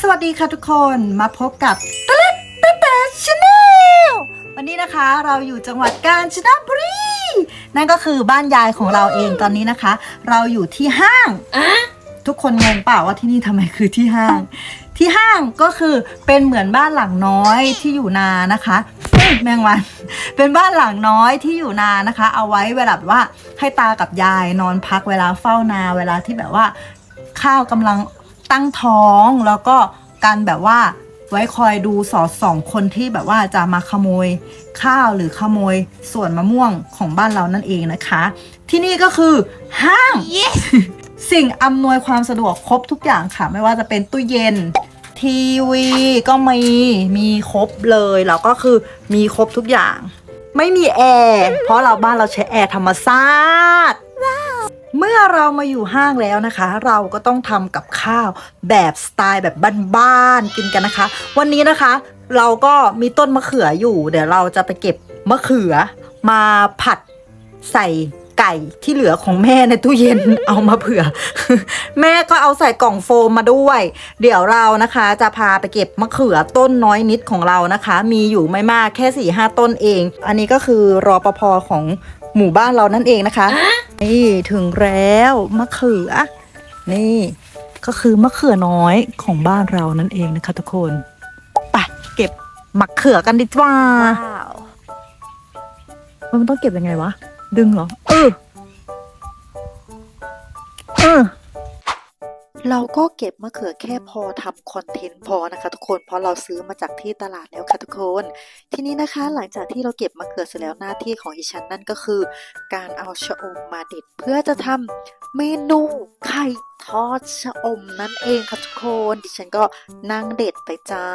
สวัสดีค่ะทุกคนมาพบกับตะเล็ดตะแต่ชาแนลวันนี้นะคะเราอยู่จังหวัดกาญจนบุรีนั่นก็คือบ้านยายของเราเองตอนนี้นะคะ เราอยู่ที่ห้าง ทุกคนงงเปล่าว่าที่นี่ทำไมคือที่ห้าง ที่ห้างก็คือเป็นเหมือนบ้านหลังน้อยที่อยู่นานะคะเฮ้ยแมงวัน เป็นบ้านหลังน้อยที่อยู่นานะคะ เอาไว้เวลาแบบว่าให้ตากับยายนอนพักเวลาเฝ้านาเวลาที่แบบว่า ข้าวกำลัง ตั้งท้องแล้วก็การแบบว่าไว้คอยดูสอดส่องคนที่แบบว่าจะมาขโมยข้าวหรือขโมยส่วนมะม่วงของบ้านเรานั่นเองนะคะ ที่นี่ก็คือห้างสิ่งอำนวยความสะดวกครบทุกอย่างค่ะ ไม่ว่าจะเป็นตู้เย็นทีวีก็มีมีครบเลยแล้วก็คือมีครบทุกอย่าง ไม่มีแอร์เพราะเราบ้านเราใช้แอร์ธรรมชาติ เมื่อเรามาอยู่ห้างแล้วนะคะ เราก็ต้องทำกับข้าวแบบสไตล์แบบบ้านๆกินกันนะคะ วันนี้นะคะ เราก็มีต้นมะเขืออยู่ เดี๋ยวเราจะไปเก็บมะเขือมาผัดใส่ไก่ที่เหลือของแม่ในตู้เย็นเอามาเผื่อ แม่ก็เอาใส่กล่องโฟมมาด้วย เดี๋ยวเรานะคะ จะพาไปเก็บมะเขือต้นน้อยนิดของเรานะคะ มีอยู่ไม่มากแค่4ี่ห้าต้นเอง อันนี้ก็คือรอปภของ หมู่บ้านเรานั่นเองนะคะ นี่ถึงแล้วมะเขือ นี่ก็คือมะเขือน้อยของบ้านเรานั่นเองนะคะทุกคนไปเก็บมะเขือกันดีกว่ามันต้องเก็บยังไงวะ ดึงเหรอเออเออ เราก็เก็บมะเขือแค่พอทำคอนเทนต์พอนะคะ ทุกคนเพราะเราซื้อมาจากที่ตลาดแล้วค่ะทุกคน ทีนี้นะคะหลังจากที่เราเก็บมะเขือเสร็จแล้วหน้าที่ของอีฉันนั่นก็คือ การเอาชะอมมาเด็ดเพื่อจะทำเมนูไข่ทอดชะอมนั่นเองค่ะทุกคนดิฉันก็นั่งเด็ดไปจ้า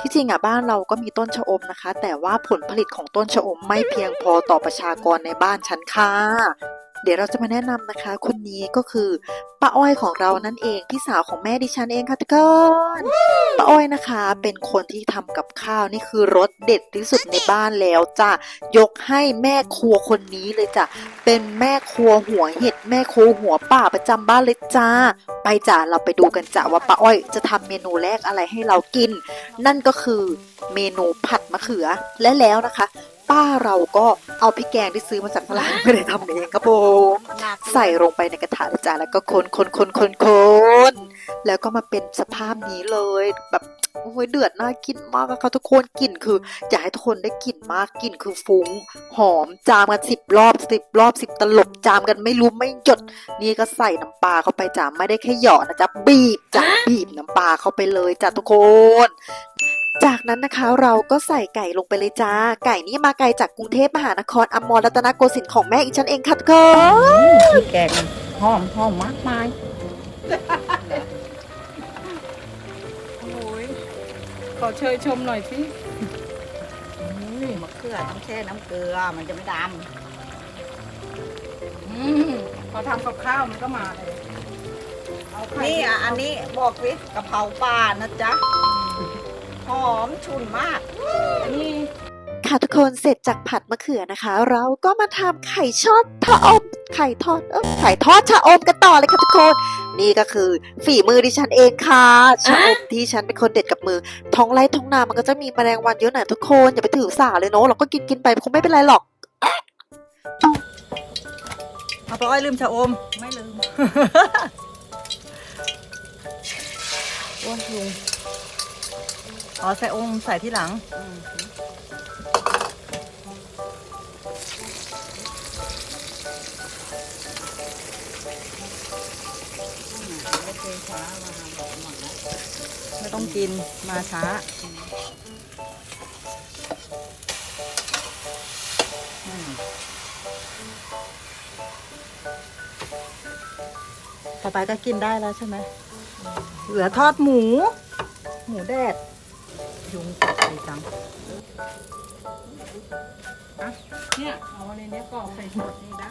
ที่จริงอะบ้านเราก็มีต้นชะอมนะคะ แต่ว่าผลผลิตของต้นชะอมไม่เพียงพอต่อประชากรในบ้านฉันค่ะ เดี๋ยวเราจะมาแนะนำนะคะ คนนี้ก็คือป้าอ้อยของเรานั่นเองพี่สาวของแม่ดิฉันเองค่ะทุกคนป้าอ้อยนะคะ เป็นคนที่ทำกับข้าวนี่คือรสเด็ดที่สุดในบ้านแล้วจ้ะยกให้แม่ครัวคนนี้เลยจ้ะเป็นแม่ครัวหัวเห็ดแม่ครัวหัวป่าประจำบ้านเลยจ้า ไปจ้ะเราไปดูกันจ้ะว่าป้าอ้อยจะทำเมนูแรกอะไรให้เรากิน นั่นก็คือเมนูผัดมะเขือและแล้วนะคะ ป้าเราก็เอาพริกแกงที่ซื้อมาจากตลาดไม่ได้ทำเองครับผมใส่ลงไปในกระถางเลยจ้าแล้วก็คนคนคนคนคน แล้วก็มาเป็นสภาพนี้เลยแบบโอ้ยเดือดน่ากินมากอะค่ะทุกคนกลิ่นคืออยากให้ทุกคนได้กลิ่นมากกลิ่นคือฟุ้งหอมจามกันสิบรอบสิบรอบสิบตลบจามกันไม่รู้ไม่หยด นี่ก็ใส่น้ำปลาเข้าไปจ้าไม่ได้แค่หยอดนะจ๊ะบีบจ้ะบีบน้ำปลาเข้าไปเลยจ้ะทุกคนจากนั้นนะคะเราก็ใส่ไก่ลงไปเลยจ้า ไก่นี่มาไกลจากกรุงเทพมหานครอมรรัตนโกสินทร์ของแม่อีฉันเองค่ะทุกคนแกงหอมหอมมากมาย ขอเชยชมหน่อยสินี่มะเขือต้องแช่น้ำเกลือมันจะไม่ดอืมพอทำกับข้าวมันก็มาเลยเอาำไข่นี่อะอันนี้บอกสิกะเพราป่านะจ๊ะ หอมฉุนมากอันนี้ค่ะทุกคนเสร็จจากผัดมะเขือนะคะ เราก็มาทำไข่ชอดชะอมไข่ทอดเออไข่ทอดชะอมกันต่อเลยค่ะทุกคน นี่ก็คือ ฝีมือดิฉันเองค่ะชะอมที่ฉันเป็นคนเด็ดกับมือ ท้องไร่ท้องนามันก็จะมีแมลงวันเยอะหน่อยทุกคนอย่าไปถือสาเลยเนาะเราก็กินกินไปคงไม่เป็นไรหรอกเอาป้าอ้อยลืมชะอม ไม่ลืมโอ้ยลุงอ๋อใส่อมใส่ที่หลัง ต้องกินมาช้า ต่อไปก็กินได้แล้วใช่ไหม เหลือทอดหมู หมูแดด ยุงกัดดีจังเนี่ย เอาในเนี้ยกรอกใส่หมดนี่ได้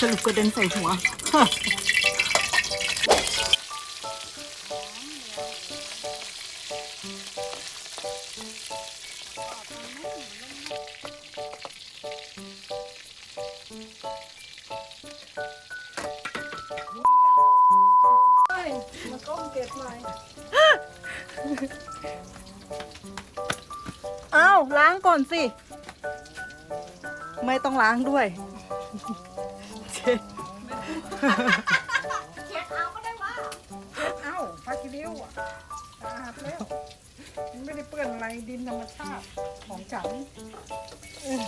สรุปกระเด็นใส่หัว ล้างก่อนสิ ไม่ต้องล้างด้วยเช็ดเอ้าพักกิริ้วอะสะอาดแล้วมันไม่ได้เปื้อนอะไรดินธรรมชาติของฉันเออ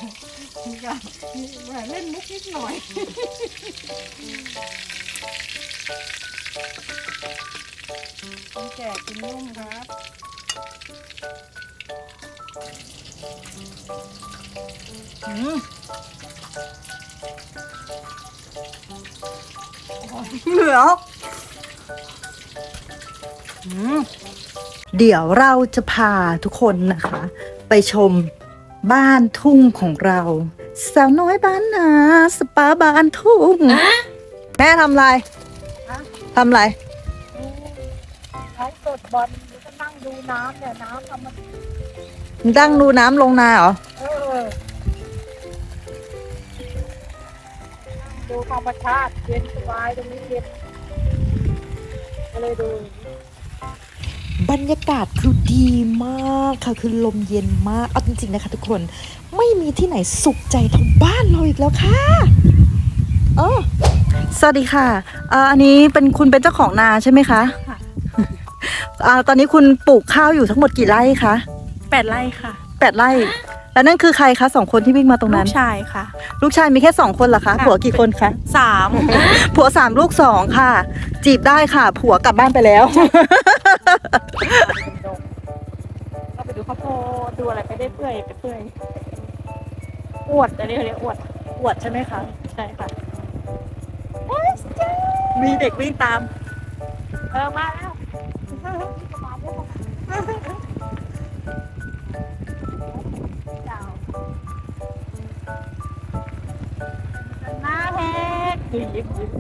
มีการมีแหมเล่นมุกนิดหน่อย คนแก่กินนุ่มครั เหลืออืมเดี๋ยวเราจะพาทุกคนนะคะ ไปชมบ้านทุ่งของเรา สาวน้อยบ้านนาสปาบ้านทุ่ง แม่ทำอะไรทำอะไรใช้สดบอลแล้วก็นั่งดูน้ำเนี่ยน้ำทำมันดั้งดูน้ำลงนาเหรอ ดูธรรมชาติเย็นสบายตรงนี้เย็นก็เลยดู บรรยากาศคือดีมากค่ะคือลมเย็นมาก เอาจริงๆนะคะทุกคนไม่มีที่ไหนสุขใจเท่าบ้านเราอีกแล้วค่ะเออสวัสดีค่ะอ่าอันนี้เป็นคุณเป็นเจ้าของนาใช่ไหมคะค่ะ อ่าตอนนี้คุณปลูกข้าวอยู่ทั้งหมดกี่ไร่คะแปดไร่ค่ะ แปดไร่ แล้วนั่นคือใครคะสองคนที่วิ่งมาตรงลูนั้น กชายค่ะ ลูกชายมีแค่สองคนเหรอคะค่ะ ผัวกี่คนคะสามผัวสามลูกสองค่ะ จีบได้ค่ะ ผัวกลับบ้านไปแล้วก็ไปดูข้าวโพดดูอะไรไปได้เปื่อยไปเปื่อยอวดอันนี้เขาเรียกอวดอวดใช่ไหมคะ ใช่ค่ะมีเด็กวิ่งตาม เออมาแล้ว ยิ้มยิ้ม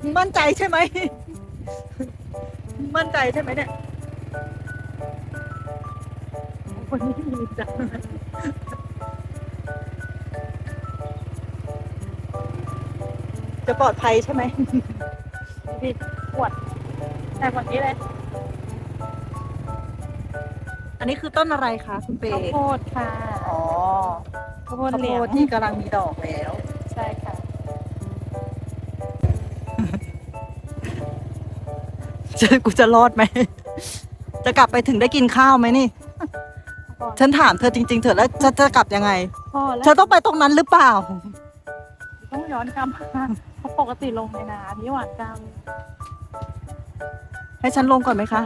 มึงมั่นใจใช่ไหมมึงมั่นใจใช่ไหมเนี่ยคนนี้มีจังจะปลอดภัยใช่ไหม ดิอวดแต่คนนี้เลย อันนี้คือต้นอะไรคะคุณเปข้าวโพดค่ะอ๋อข้าวโพข้าวดเหโพลียงดที่กำลังมีดอกแล้ว ใช่ค่ะ จะกูจะรอดไหม จะกลับไปถึงได้กินข้าวไหมนี่ ฉันถามเธอจริง ๆ เถอะแล้วจะจะกลับยังไงพอแล้วเธอต้องไปตรงนั้นหรือเปล่า ต้องย้อนกลับมาเพราะ ปกติลงในนาที่หวานกลางให้ฉันลงก่อนไหมคะ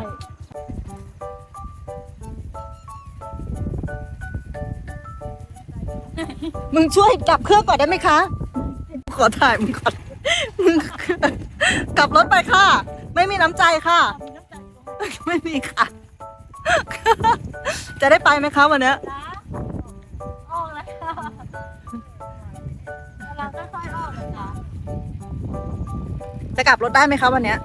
มึงช่วยดับเครื่องก่อนได้ไหมคะ ขอถ่ายมึงก่อน มึงกลับรถไปค่ะ ไม่มีน้ำใจค่ะ ไม่มีค่ะ จะได้ไปไหมคะวันเนี้ย กลับรถได้ไหมคะวันเนี้ย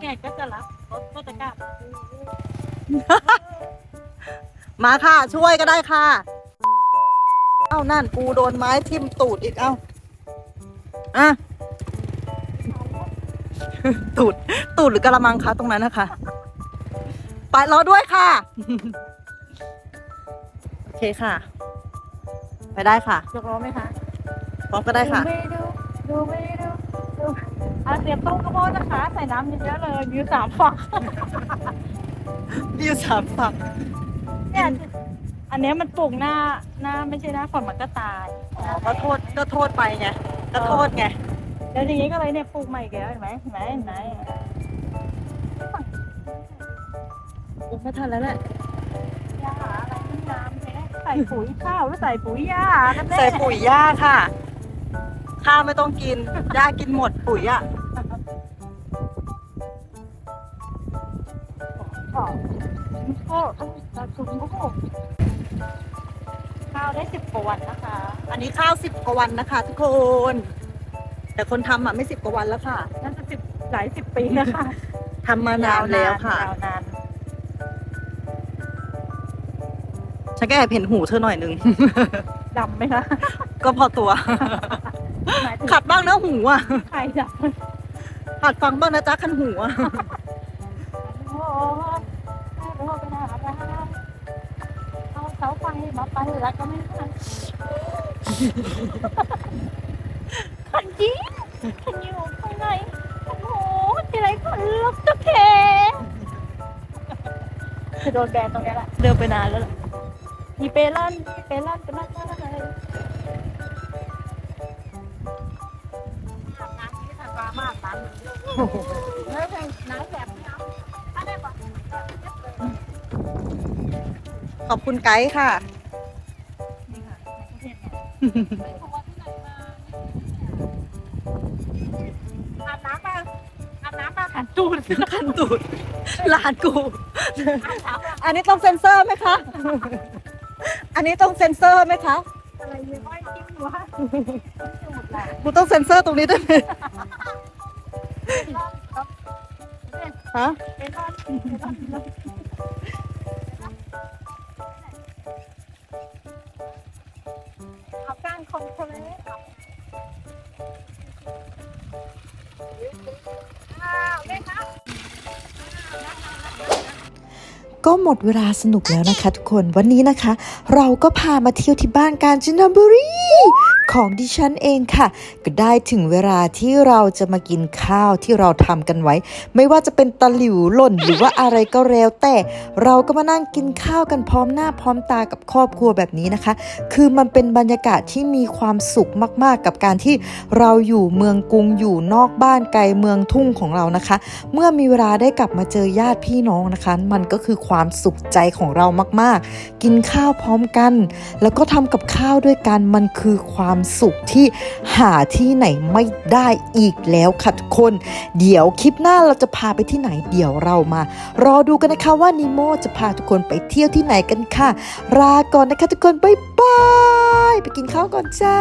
แกก็จะรับรถก็จะกลับมาค่ะ ช่วยก็ได้ค่ะ เอ้านั่นกูโดนไม้ทิ่มตูดอีกเอ้าอะตูด ตูดหรือกระมังคะตรงนั้นนะคะ ไปรอด้วยค่ะ โอเคค่ะ ไปได้ค่ะ ยกล้อไหมคะพร้อมก็ได้ค่ะดูไม่ดู ดูไม่ดูดูอะเตรียมต้มข้าวโพดนะคะ ใส่น้ำเยอะๆเลยมีอยู่สามฝักมีอยู่สามฝั่งเนี่ยอันเนี้ยมันปลูกหน้าหน้าไม่ใช่หน้าฝนมันก็ตายอ๋อก็โทษก็โทษไปไงก็โทษไงแล้วทีนี้ก็เลยเนี่ยปลูกใหม่อีกแล้วเห็นไหมเห็นไหมเห็นไหมโอ้ไม่ทันแล้วแหละยาอะไรขึ้นน้ำเนี่ยใส่ปุ๋ยข้าวหรือใส่ปุ๋ยหญ้ากันแน่ใส่ปุ๋ยหญ้าค่ะ ข้าวไม่ต้องกินหญ้ากินหมดปุ๋ยอะโอ้ตาถุงโอ้โหข้าวได้สิบกว่าวันนะคะ อันนี้ข้าวสิบกว่าวันนะคะ ทุกคน แต่คนทำอะไม่สิบกว่าวันแล้วค่ะ น่าจะสิบหลายสิบปีนะคะทำมานานแล้วค่ะยาวนานฉันก็แอบเห็นหูเธอหน่อยนึง ดำไหมคะ ก็พอตัว หมายถึงขัดบ้างนะหูอะใครดำขัดฟังบ้างนะจ๊ะคันหูอะโอ้ไม่รู้เป็นอะไรเอาเสาไฟมาไปแล้วก็ไม่ทันขันจริงขันอยู่ข้างในโอ้โหทีไรคนลุกตะแคงจะโดนแบนตรงนี้แหละเดินไปนานแล้วล่ะมีเปลันมีเปลันเป็นนั่นนั่ ม่รู้ว่าที่ไหนมาอาบน้ำมาอาบน้ำมาขันตูดคันตูดหลานกูอาบน้ำมาอันนี้ต้องเซ็นเซอร์ไหมคะ อันนี้ต้องเซ็นเซอร์ไหมคะ อะไรเลยว่าจิ้มวะตูดแหละกูต้องเซ็นเซอร์ตรงนี้ด้วยไหม ฮะเอาก้างคนทะเลอ้าวเล่นนะก็หมดเวลาสนุกแล้วนะคะทุกคนวันนี้นะคะ เราก็พามาเที่ยวที่บ้านกาญจนบุรี ของดิฉันเองค่ะ ก็ได้ถึงเวลาที่เราจะมากินข้าวที่เราทำกันไว้ ไม่ว่าจะเป็นตะหลิวหล่นหรือว่าอะไรก็แล้วแต่เราก็มานั่งกินข้าวกันพร้อมหน้าพร้อมตากับครอบครัวแบบนี้นะคะ คือมันเป็นบรรยากาศที่มีความสุขมาก ๆ กับการที่เราอยู่เมืองกรุงอยู่นอกบ้านไกลเมืองทุ่งของเรานะคะ เมื่อมีเวลาได้กลับมาเจอญาติพี่น้องนะคะ มันก็คือความสุขใจของเรามาก ๆ กินข้าวพร้อมกัน แล้วก็ทำกับข้าวด้วยกันมันคือความความสุขที่หาที่ไหนไม่ได้อีกแล้วค่ะทุกคน เดี๋ยวคลิปหน้าเราจะพาไปที่ไหนเดี๋ยวเรามา รอดูกันนะคะว่านิโมจะพาทุกคนไปเที่ยวที่ไหนกันค่ะลาก่อนนะคะทุกคนบ๊ายบายไปกินข้าวก่อนจ้า